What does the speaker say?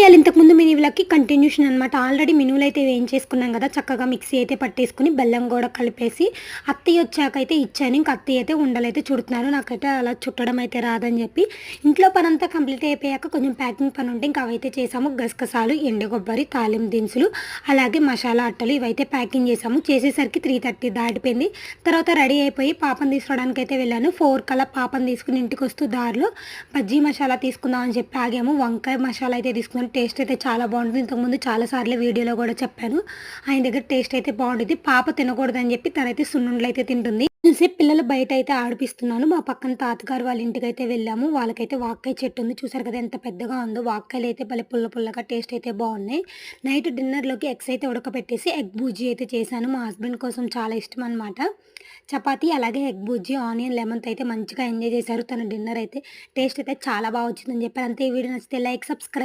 వేయాలి ఇంతకుముందు మినువులకి కంటిన్యూషన్ అనమాట ఆల్రెడీ మినువులు అయితే వేయించేసుకున్నాం కదా చక్కగా మిక్సీ అయితే పట్టేసుకుని బెల్లం కూడా కలిపేసి అత్తయ్య వచ్చాకైతే ఇచ్చాను. ఇంకా అత్తయ్య అయితే ఉండలైతే చుడుతున్నారు. నాకైతే అలా చుట్టడం అయితే రాదని చెప్పి ఇంట్లో పని అంతా కంప్లీట్ అయిపోయాక కొంచెం ప్యాకింగ్ పని ఉంటే ఇంకా అవైతే చేసాము. గసగసాలు ఎండు కొబ్బరి తాలిం దినుసులు అలాగే మసాలా అట్టలు ఇవైతే ప్యాకింగ్ చేసాము. చేసేసరికి త్రీ థర్టీ దాటిపోయింది. తర్వాత రెడీ అయిపోయి పాపం తీసుకోవడానికి అయితే వెళ్ళాను. ఫోర్ కల్లా పాపం తీసుకుని ఇంటికి వస్తూ దారిలో బజ్జీ మసాలా తీసుకుందాం అని చెప్పి ఆగాము. వంకాయ మసాలా అయితే తీసుకున్నాను. టేస్ట్ అయితే చాలా బాగుంటుంది. ఇంతకుముందు చాలాసార్లు వీడియోలో కూడా చెప్పాను. ఆయన దగ్గర టేస్ట్ అయితే బాగుంటుంది. పాప తినకూడదని చెప్పి తనైతే సున్నుండలు అయితే తింటుంది. సేపు పిల్లలు బయట అయితే ఆడిపిస్తున్నాను. మా పక్కన తాతగారు వాళ్ళ ఇంటికి అయితే వెళ్ళాము. వాళ్ళకైతే వాక్కాయ చెట్టు ఉంది. చూసారు కదా ఎంత పెద్దగా ఉందో. వాక్కాయలు అయితే భలే పుల్ల పుల్లగా టేస్ట్ అయితే బాగున్నాయి. నైట్ డిన్నర్లోకి ఎగ్స్ అయితే ఉడకపెట్టేసి ఎగ్ బూజీ అయితే చేశాను. మా హస్బెండ్ కోసం చాలా ఇష్టం అనమాట చపాతీ అలాగే ఎగ్ బుజ్జి ఆనియన్ లెమన్తో అయితే మంచిగా ఎంజాయ్ చేశారు. తన డిన్నర్ అయితే టేస్ట్ అయితే చాలా బాగా వచ్చిందని చెప్పారు. అంతే ఈ వీడియో నచ్చితే లైక్ సబ్స్క్రైబ్